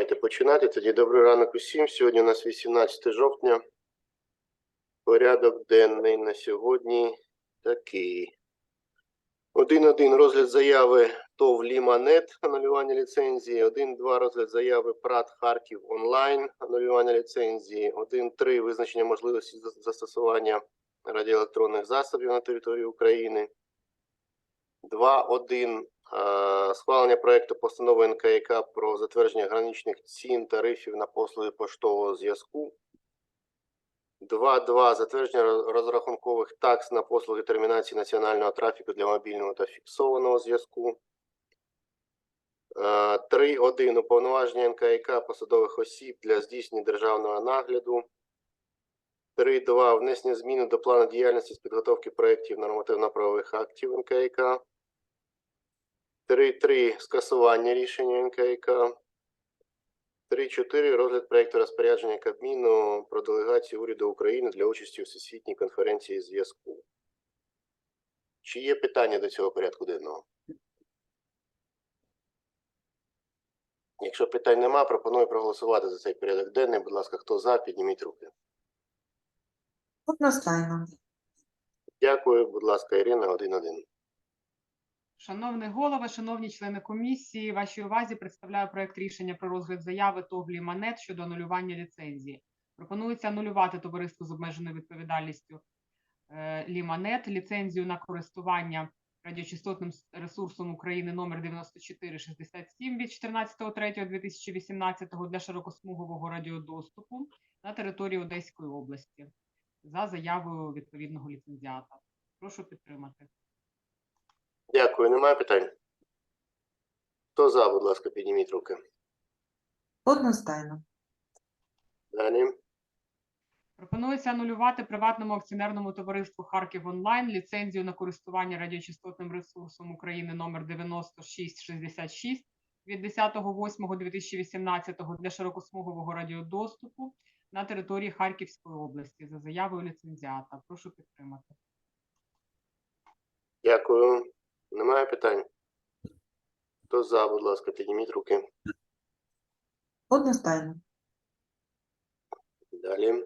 Давайте починати. Тоді добрий ранок усім. Сьогодні у нас 18 жовтня. Порядок денний на сьогодні такий. 1.1. Розгляд заяви ТОВ Ліманет, анулювання ліцензії. 1.2. Розгляд заяви ПРАТ Харків онлайн, анулювання ліцензії. 1.3. Визначення можливості застосування радіоелектронних засобів на території України. 2.1. Е, Схвалення проекту постанови НКК про затвердження граничних цін тарифів на послуги поштового зв'язку. 2.2. Затвердження розрахункових такс на послуги термінації національного трафіку для мобільного та фіксованого зв'язку. Е, 3.1. Уповноваження НКК посадових осіб для здійснення державного нагляду. 3.2. Внесення зміни до плану діяльності з підготовки проєктів нормативно-правових актів НКК. 3.3. Скасування рішення НКК. 3.4. Розгляд проекту розпорядження Кабміну про делегацію уряду України для участі у всесвітній конференції зв'язку. Чи є питання до цього порядку денного? Якщо питань нема, пропоную проголосувати за цей порядок денний. Будь ласка, хто за, підніміть руки. Одностайно. Дякую, будь ласка, Ірина, 1-1. Шановний голова, шановні члени комісії, вашій увазі представляю проект рішення про розгляд заяви ТОВ «Ліманет» щодо анулювання ліцензії. Пропонується анулювати товариство з обмеженою відповідальністю е, «Ліманет» ліцензію на користування радіочастотним ресурсом України номер 9467 від 14.03.2018 для широкосмугового радіодоступу на території Одеської області за заявою відповідного ліцензіата. Прошу підтримати. Дякую, немає питань? Хто за, будь ласка, підніміть руки. Одностайно. Далі. Пропонується анулювати приватному акціонерному товариству Харків Онлайн ліцензію на користування радіочастотним ресурсом України номер 9666 від 10.08.2018 для широкосмугового радіодоступу на території Харківської області за заявою ліцензіата. Прошу підтримати. Дякую. Немає питань? Хто за, будь ласка, підніміть руки. Одностайно. Далі.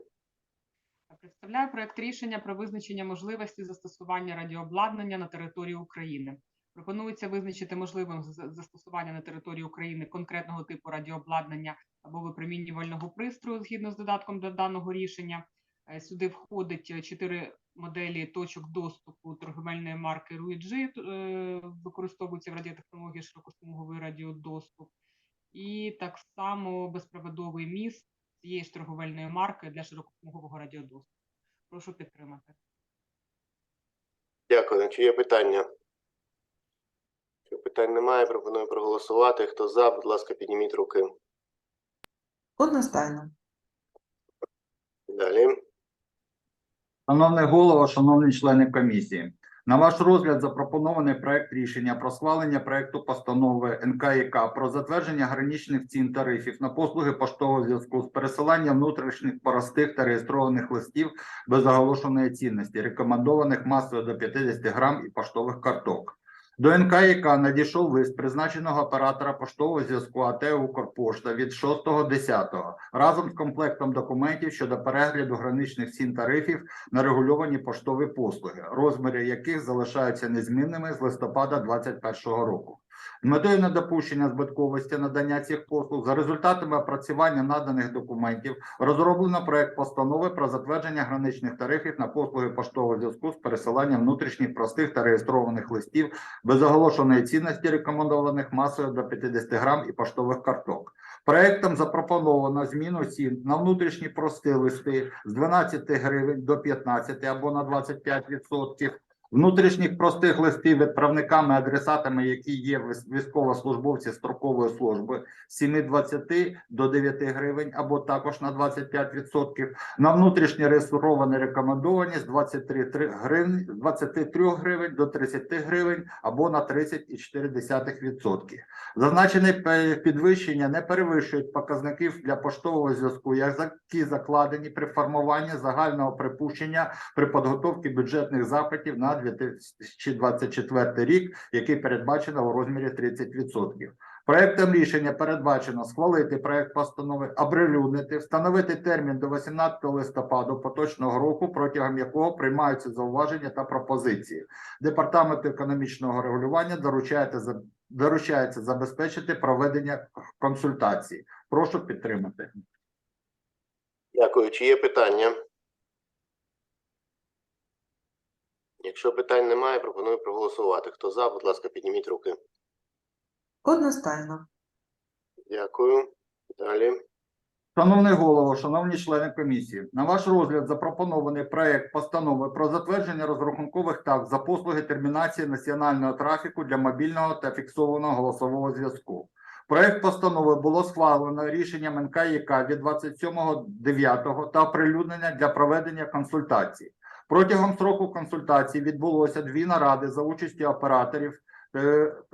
Представляю проект рішення про визначення можливості застосування радіообладнання на території України. Пропонується визначити можливим застосування на території України конкретного типу радіообладнання або випромінювального пристрою згідно з додатком до даного рішення. Е, Сюди входить е, чотири моделі точок доступу торговельної марки RUIG, е, використовуються в радіотехнології широкосмуговий радіодоступ, і так само безпроводовий міст цієї ж торговельної марки для широкосмугового радіодоступу. Прошу підтримати. Дякую. Чи є питання? Якщо питань немає, пропоную проголосувати. Хто за, будь ласка, підніміть руки. Одностайно. Далі. Шановний голово, шановні члени комісії, на ваш розгляд запропонований проект рішення про схвалення проекту постанови НКІК про затвердження граничних цін тарифів на послуги поштового зв'язку з пересилання внутрішніх простих та реєстрованих листів без оголошеної цінності, рекомендованих масою до 50 грам і поштових карток. До НКІК надійшов лист призначеного оператора поштового зв'язку АТ «Укрпошта» від 6.10 разом з комплектом документів щодо перегляду граничних цін тарифів на регульовані поштові послуги, розміри яких залишаються незмінними з листопада 2021 року. Метою недопущення збитковості надання цих послуг за результатами опрацювання наданих документів розроблено проект постанови про затвердження граничних тарифів на послуги поштового зв'язку з пересиланням внутрішніх простих та реєстрованих листів без оголошеної цінності, рекомендованих масою до 50 грам і поштових карток. Проектом запропоновано зміну цін на внутрішні прості листи з 12 гривень до 15 або на 25%. Внутрішніх простих листів відправниками, адресатами, які є військовослужбовці строкової служби, з 7,20 до 9 гривень або також на 25%. На внутрішні реєстровані рекомендовані з 23 гривень, 23 гривень до 30 гривень або на 30,4%. Зазначені пе- підвищення не перевищують показників для поштового зв'язку, які закладені при формуванні загального припущення при підготовці бюджетних запитів на 2024 рік, який передбачено у розмірі 30%. Проектом рішення передбачено схвалити проект постанови, оприлюднити, встановити термін до 18 листопаду поточного року, протягом якого приймаються зауваження та пропозиції. Департаменту економічного регулювання доручаєте за доручається забезпечити проведення консультацій. Прошу підтримати. Дякую. Чи є питання? Якщо питань немає, пропоную проголосувати. Хто за, будь ласка, підніміть руки. Одностайно. Дякую. Далі. Шановний голово, шановні члени комісії, на ваш розгляд запропонований проект постанови про затвердження розрахункових так за послуги термінації національного трафіку для мобільного та фіксованого голосового зв'язку. Проект постанови було схвалено рішенням НКЯК від 27.09 та оприлюднення для проведення консультацій. Протягом строку консультацій відбулося дві наради за участі операторів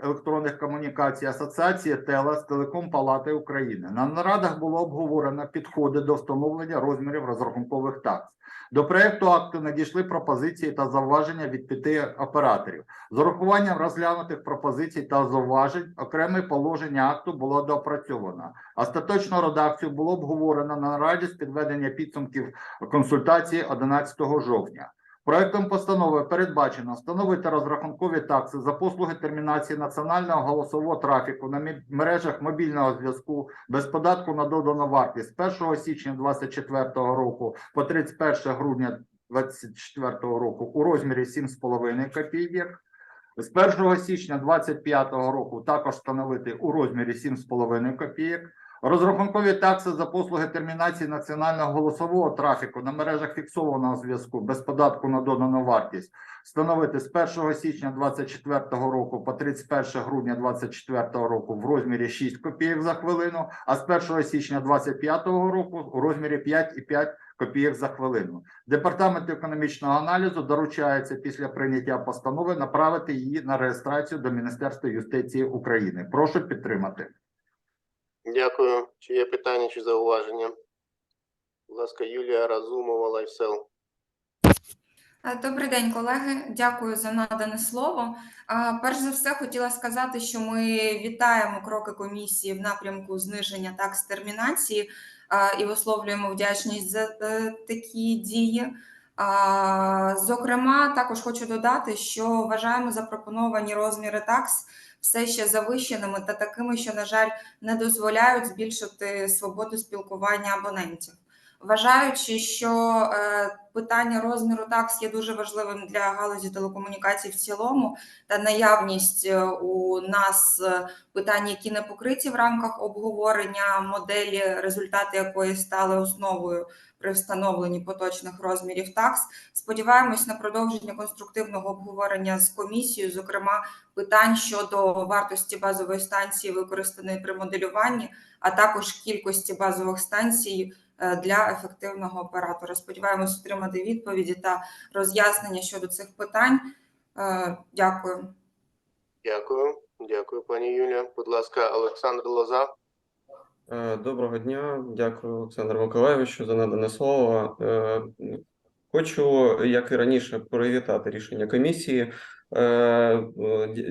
електронних комунікацій Асоціації ТЕЛАС Телеком Палати України. На нарадах було обговорено підходи до встановлення розмірів розрахункових такс. До проекту акту надійшли пропозиції та зауваження від п'яти операторів. З урахуванням розглянутих пропозицій та зауважень окреме положення акту було доопрацьовано. Остаточну редакцію було обговорено на нараді з підведення підсумків консультації 11 жовтня. Проектом постанови передбачено встановити розрахункові такси за послуги термінації національного голосового трафіку на мережах мобільного зв'язку без податку на додану вартість з 1 січня 2024 року по 31 грудня 2024 року у розмірі 7,5 копійок. З 1 січня 2025 року також встановити у розмірі 7,5 копійок. Розрахункові такси за послуги термінації національного голосового трафіку на мережах фіксованого зв'язку без податку на додану вартість встановити з 1 січня 2024 року по 31 грудня 2024 року в розмірі 6 копійок за хвилину, а з 1 січня 2025 року у розмірі 5,5 копійок за хвилину. Департаменту економічного аналізу доручається після прийняття постанови направити її на реєстрацію до Міністерства юстиції України. Прошу підтримати. Дякую. Чи є питання чи зауваження? Будь ласка, Юлія Разумова, Лайфсел. Е, Добрий день, колеги. Дякую за надане слово. Перш за все, хотіла сказати, що ми вітаємо кроки комісії в напрямку зниження такс термінації і висловлюємо вдячність за е, такі дії. Зокрема, також хочу додати, що вважаємо запропоновані розміри такс все ще завищеними та такими, що, на жаль, не дозволяють збільшити свободу спілкування абонентів. Вважаючи, що е, питання розміру такс є дуже важливим для галузі телекомунікацій в цілому, та наявність е, у нас е, питань, які не покриті в рамках обговорення моделі, результати якої стали основою при встановленні поточних розмірів такс. Сподіваємось на продовження конструктивного обговорення з комісією, зокрема питань щодо вартості базової станції, використаної при моделюванні, а також кількості базових станцій е, для ефективного оператора. Сподіваємось отримати відповіді та роз'яснення щодо цих питань. Е, Дякую. Дякую. Дякую, пані Юлія. Будь ласка, Олександр Лоза. Е, Доброго дня, дякую Олександру Миколаєвичу, за надане слово. Е, Хочу, як і раніше, привітати рішення комісії. Е, е,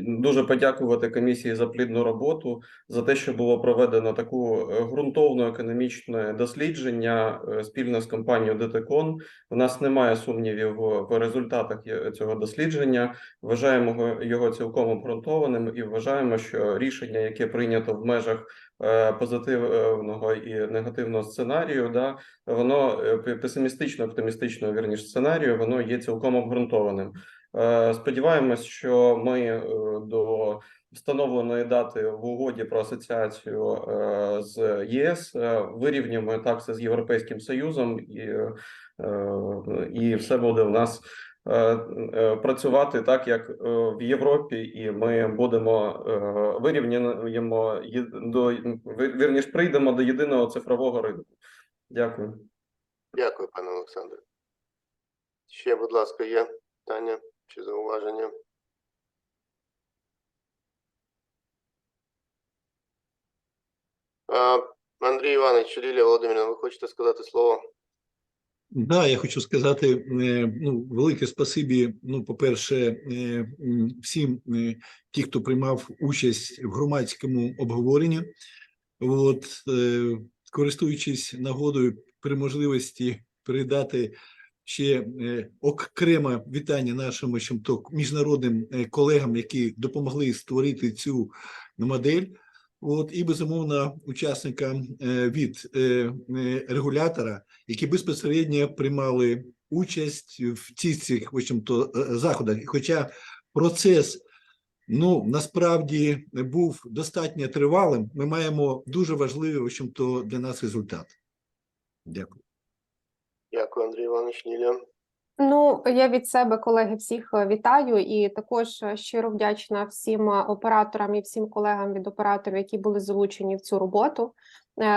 Дуже подякувати комісії за плідну роботу, за те, що було проведено таку е, ґрунтовне економічне дослідження спільно з компанією ДТКОН. У нас немає сумнівів в результатах цього дослідження. Вважаємо його- цілком обґрунтованим і вважаємо, що рішення, яке прийнято в межах позитивного і негативного сценарію, да, воно песимістично, оптимістичного вірніше сценарію, воно є цілком обґрунтованим. Е, Сподіваємось, що ми е, до встановленої дати в угоді про асоціацію е, з ЄС е, вирівняємо такси з Європейським Союзом, і, і все буде в нас працювати так, як в Європі, і ми будемо вирівняємо є- до вірніш, прийдемо до єдиного цифрового ринку. Дякую. Дякую, пане Олександре. Ще, будь ласка, є питання чи зауваження? Андрій Іванович, Лілія Володимирівна, ви хочете сказати слово? Да, я хочу сказати е, ну, велике спасибі. Ну, по-перше, е, всім е, ті, хто приймав участь в громадському обговоренні. От, користуючись нагодою при можливості передати ще е, окреме вітання нашим общем-то, міжнародним е, колегам, які допомогли створити цю модель. От і безумовно учасникам е, від регулятора, які безпосередньо приймали участь в цих цих е, заходах. Хоча процес ну насправді був достатньо тривалим, ми маємо дуже важливий в общем-то, для нас результат. Дякую. Дякую, Андрій Іванович Ніля. Ну, я від себе, колеги, всіх е, вітаю і також е, щиро вдячна всім е, операторам і всім колегам від операторів, які були залучені в цю роботу.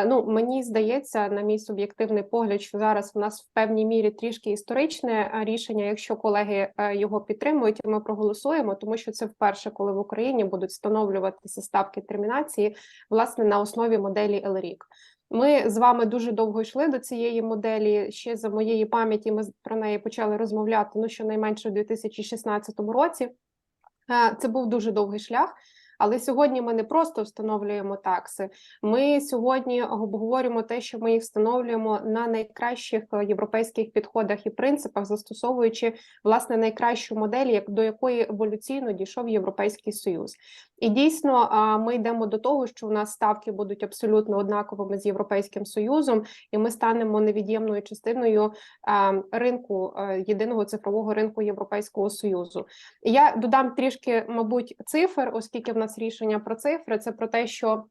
Ну, мені здається, на мій суб'єктивний погляд, що зараз в нас в певній мірі трішки історичне рішення. Якщо колеги його підтримують, ми проголосуємо, тому що це вперше, коли в Україні будуть встановлюватися ставки термінації власне на основі моделі ЛРІК. Ми з вами дуже довго йшли до цієї моделі. Ще за моєї пам'яті ми про неї почали розмовляти ну щонайменше у 2016 році. Е, Це був дуже довгий шлях. Але сьогодні ми не просто встановлюємо такси. Ми сьогодні обговорюємо те, що ми їх встановлюємо на найкращих е, європейських підходах і принципах, застосовуючи власне найкращу модель, як до якої еволюційно дійшов Європейський Союз. І дійсно, ми йдемо до того, що у нас ставки будуть абсолютно однаковими з Європейським Союзом, і ми станемо невід'ємною частиною ринку е, єдиного цифрового ринку Європейського Союзу. Я додам трішки, мабуть, цифр, оскільки в нас рішення про цифри, це про те, що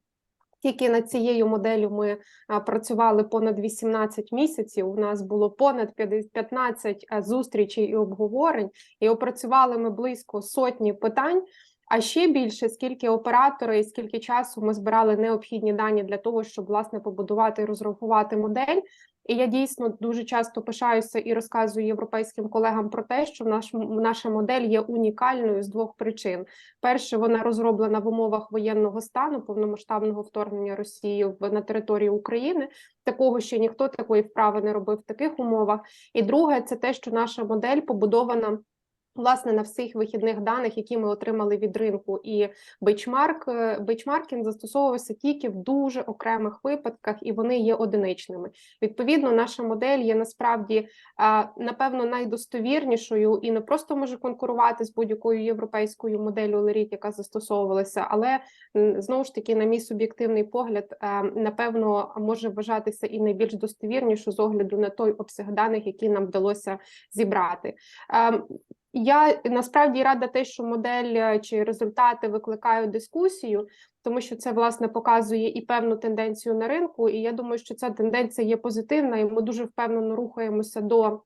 тільки над цією моделлю ми працювали понад 18 місяців. У нас було понад 50 15 зустрічей і обговорень, і опрацювали ми близько сотні питань. А ще більше, скільки оператори і скільки часу ми збирали необхідні дані для того, щоб власне побудувати і розрахувати модель. І я дійсно дуже часто пишаюся і розказую європейським колегам про те, що наш наша модель є унікальною з двох причин: перше, вона розроблена в умовах воєнного стану, повномасштабного вторгнення Росії в на територію України. Такого ще ніхто такої вправи не робив в таких умовах. І друге, це те, що наша модель побудована. Власне, на всіх вихідних даних, які ми отримали від ринку, і бейчмарк е, бейчмаркінг застосовувався тільки в дуже окремих випадках, і вони є одиничними. Відповідно, наша модель є насправді напевно найдостовірнішою і не просто може конкурувати з будь-якою європейською моделлю LRIC, яка застосовувалася, але знову ж таки, на мій суб'єктивний погляд, е, напевно, може вважатися і найбільш достовірнішу з огляду на той обсяг даних, які нам вдалося зібрати. Я насправді рада те, що модель е, чи результати викликають дискусію, тому що це власне показує і певну тенденцію на ринку. І я думаю, що ця тенденція є позитивна, і ми дуже впевнено рухаємося до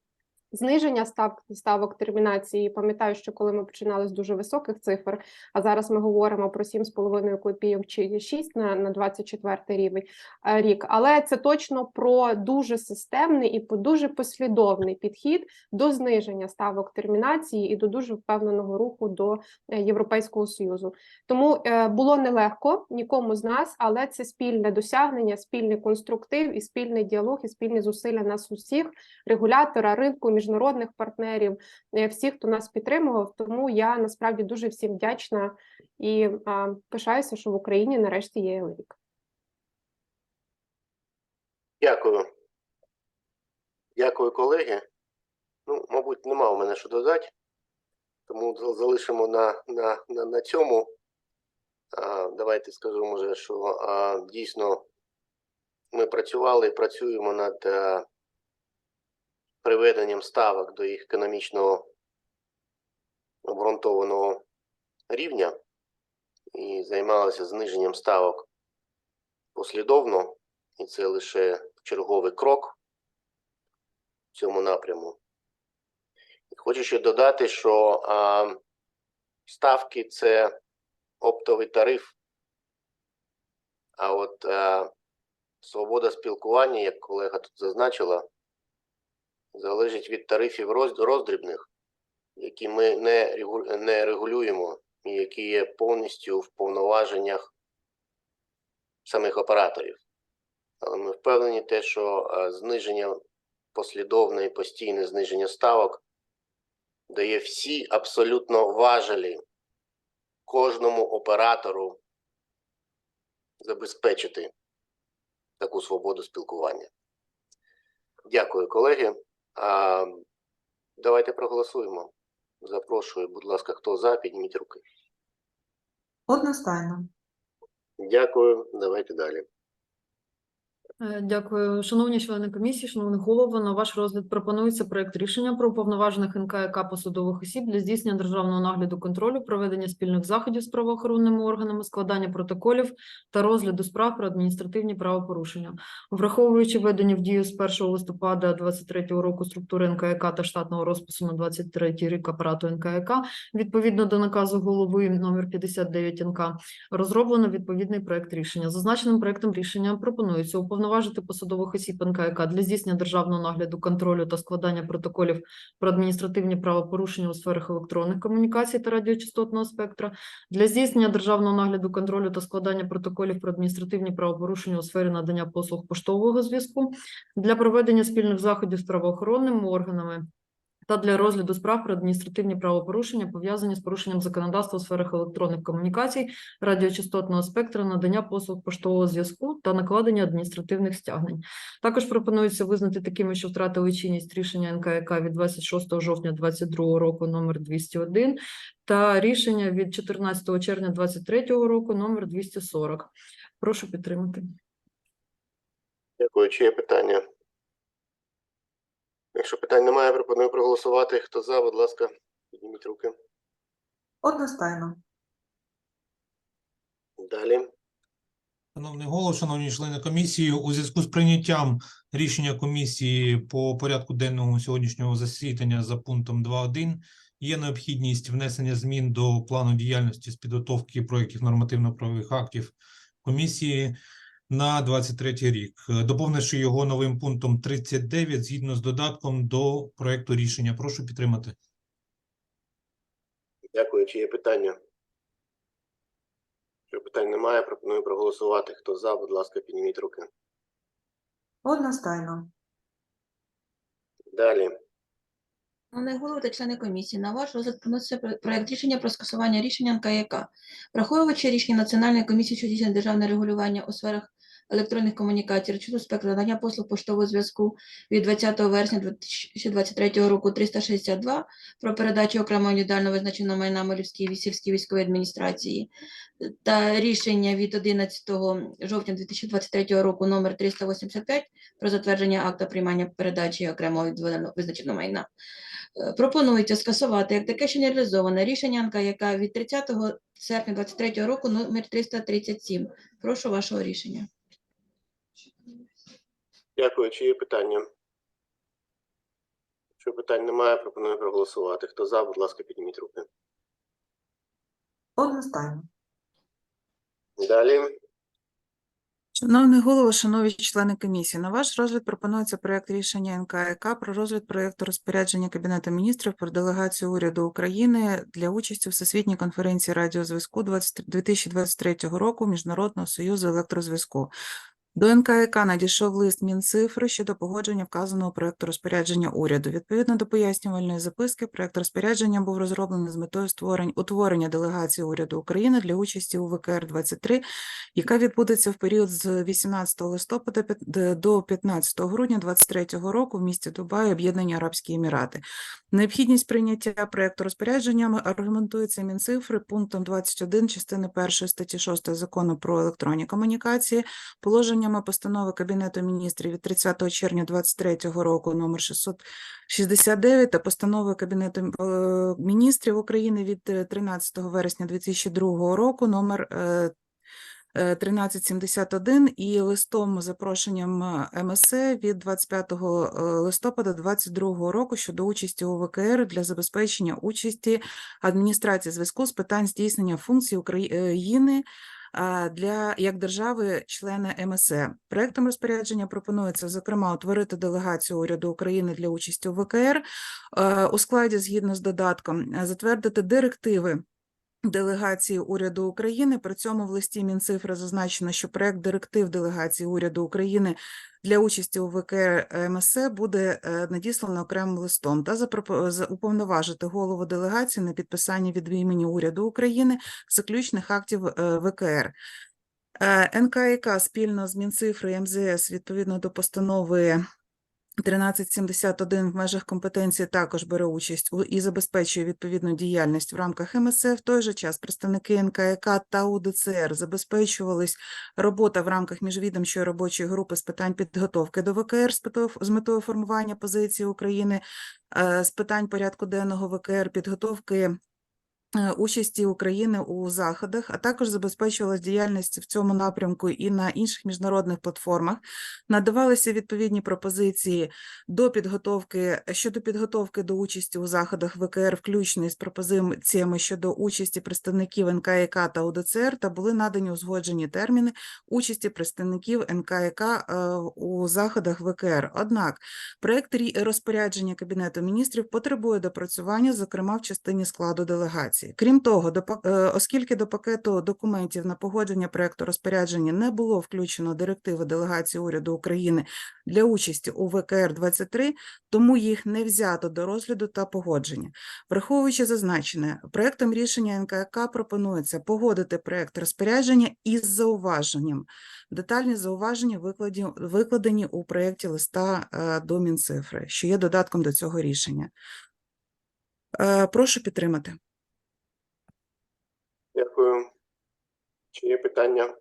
зниження ставок ставок термінації. Пам'ятаю, що коли ми починали з дуже високих цифр, а зараз ми говоримо про 7,5 копійок чи 6 на, на 24 рівень е, рік. Але це точно про дуже системний і дуже послідовний підхід до зниження ставок термінації і до дуже впевненого руху до е, Європейського союзу. Тому е, було нелегко нікому з нас, але це спільне досягнення, спільний конструктив і спільний діалог, і спільні зусилля нас усіх, регулятора, ринку, міжнародних партнерів, е, всіх, хто нас підтримував. Тому я насправді дуже всім вдячна і пишаюся, що в Україні нарешті є ЕЛРІК. Дякую. Дякую, колеги. Ну, мабуть, нема у мене що додати, тому залишимо на, на, на, на цьому. А, давайте скажу, може, що а, дійсно ми працювали і працюємо над а, приведенням ставок до їх економічного обґрунтованого рівня і займалися зниженням ставок послідовно, і це лише черговий крок в цьому напряму. Хочу ще додати, що а, ставки це оптовий тариф, а от а, свобода спілкування, як колега тут зазначила, залежить від тарифів роздрібних, які ми не, регулюємо і які є повністю в повноваженнях самих операторів. Але ми впевнені те, що е, зниження послідовне і постійне зниження ставок дає всі абсолютно важелі кожному оператору забезпечити таку свободу спілкування. Дякую, колеги. А, давайте проголосуємо. Запрошую, будь ласка, хто за, підніміть руки. Одностайно. Дякую. Давайте далі. Е, Дякую, шановні члени комісії, шановний голово. На ваш розгляд пропонується проект рішення про уповноважених НКК посадових осіб для здійснення державного нагляду контролю, проведення спільних заходів з правоохоронними органами, складання протоколів та розгляду справ про адміністративні правопорушення. Враховуючи введення в дію з 1 листопада 2023 року структури НКК та штатного розпису на 23 рік апарату НКК, відповідно до наказу голови номер 59 НК, розроблено відповідний проект рішення. Зазначеним проектом рішення пропонується уповноважити посадових осіб НКК для здійснення державного нагляду контролю та складання протоколів про адміністративні правопорушення у сферах електронних комунікацій та радіочастотного спектра, для здійснення державного нагляду контролю та складання протоколів про адміністративні правопорушення у сфері надання послуг поштового зв'язку, для проведення спільних заходів з правоохоронними органами та для розгляду справ про адміністративні правопорушення, пов'язані з порушенням законодавства у сферах електронних комунікацій, радіочастотного спектра, надання послуг поштового зв'язку та накладення адміністративних стягнень. Також пропонується визнати такими, що втратили чинність рішення НКК від 26 жовтня 2022 року номер 201 та рішення від 14 червня 2023 року номер 240. Прошу підтримати. Дякую. Чи є питання? Якщо питань немає, пропоную проголосувати. Хто за, будь ласка, підніміть руки. Одностайно. Далі. Шановний голово, шановні члени комісії, у зв'язку з прийняттям рішення комісії по порядку денному сьогоднішнього засідання за пунктом 2.1 є необхідність внесення змін до плану діяльності з підготовки проєктів нормативно-правових актів комісії на 23 рік, е, доповнивши його новим пунктом 39 згідно з додатком до проекту рішення. Прошу підтримати. Дякую. Чи є питання? Якщо питань немає, пропоную проголосувати. Хто за, будь ласка, підніміть руки. Одностайно. Далі. Шановний голово та члени комісії, на ваш розгляд приноситься проект рішення про скасування рішення НКЯК. Враховуючи рішення Національної комісії, що здійснює державне регулювання у сферах електронних комунікацій, речового спектру надання послуг поштового зв'язку від 20 вересня 2023 року 362 про передачу окремого індивідуально визначеного майна Малівській вісільській військовій адміністрації та рішення від 11 жовтня 2023 року номер 385 про затвердження акта приймання передачі окремого індивідуально визначеного майна. Е, Пропонується скасувати як таке, що не реалізоване рішення НКЯК від 30 серпня 2023 року номер 337. Прошу вашого рішення. Дякую. Чи є питання? Якщо питань немає, пропоную проголосувати. Хто за, будь ласка, підніміть руки. Одностайно. Далі. Шановний голово, шановні члени комісії, на ваш розгляд пропонується проект рішення НКК про розгляд проекту розпорядження Кабінету міністрів про делегацію уряду України для участі в Всесвітній конференції радіозв'язку 2023 року Міжнародного союзу електрозв'язку. До НКК надійшов лист Мінцифри щодо погодження вказаного проекту розпорядження уряду. Відповідно до пояснювальної записки, проект розпорядження був розроблений з метою створення утворення делегації уряду України для участі у ВКР 23 яка відбудеться в період з 18 листопада до 15 грудня 2023 року в місті Дубай, Об'єднані Арабські Емірати. Необхідність прийняття проекту розпорядженнями аргументується Мінцифри пунктом 21 частини 1 статті 6 Закону про електронні комунікації, положеннями постанови Кабінету міністрів від 30 червня 2023 року номер 669 та постанови Кабінету е, міністрів України від е, 13 вересня 2002 року номер е, е, 1371 і листом запрошенням е, МСЕ від 25 е, листопада 2022 року щодо участі у ВКР для забезпечення участі адміністрації зв'язку з питань здійснення функцій України для як держави-члени МСЕ. Проектом розпорядження пропонується, зокрема, утворити делегацію уряду України для участі у ВКР е, у складі згідно з додатком, затвердити директиви делегації уряду України. При цьому в листі Мінцифри зазначено, що проект директив делегації уряду України для участі у ВКР МСЕ буде е, надіслано окремим листом та уповноважити голову делегації на підписання від імені уряду України заключних актів е, ВКР. Е, НКК спільно з Мінцифри МЗС відповідно до постанови 1371 в межах компетенції також бере участь у і забезпечує відповідну діяльність в рамках МСЕ. В той же час представники НКК та УДЦР забезпечувались робота в рамках міжвідомчої робочої групи з питань підготовки до ВКР з метою, формування позиції України е, з питань порядку денного ВКР, підготовки участі України у заходах, а також забезпечувалась діяльність в цьому напрямку і на інших міжнародних платформах. Надавалися відповідні пропозиції до підготовки щодо підготовки до участі у заходах ВКР, включно із пропозиціями щодо участі представників НКК та УДЦР, та були надані узгоджені терміни участі представників НКК е, у заходах ВКР. Однак проект розпорядження Кабінету міністрів потребує допрацювання, зокрема в частині складу делегації. Крім того, до е, оскільки до пакету документів на погодження проекту розпорядження не було включено директиви делегації уряду України для участі у ВКР 23, тому їх не взято до розгляду та погодження. Враховуючи зазначене, проектом рішення НКК пропонується погодити проект розпорядження із зауваженням. Детальні зауваження викладі- викладені у проєкті листа е, до Мінцифри, що є додатком до цього рішення. Е, Прошу підтримати. Дякую. Чи є питання?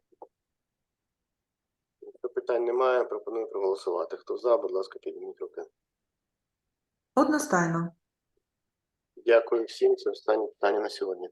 Якщо питань немає, пропоную проголосувати. Хто за, будь ласка, підніміть руки. Одностайно. Дякую всім. Це останнє питання на сьогодні.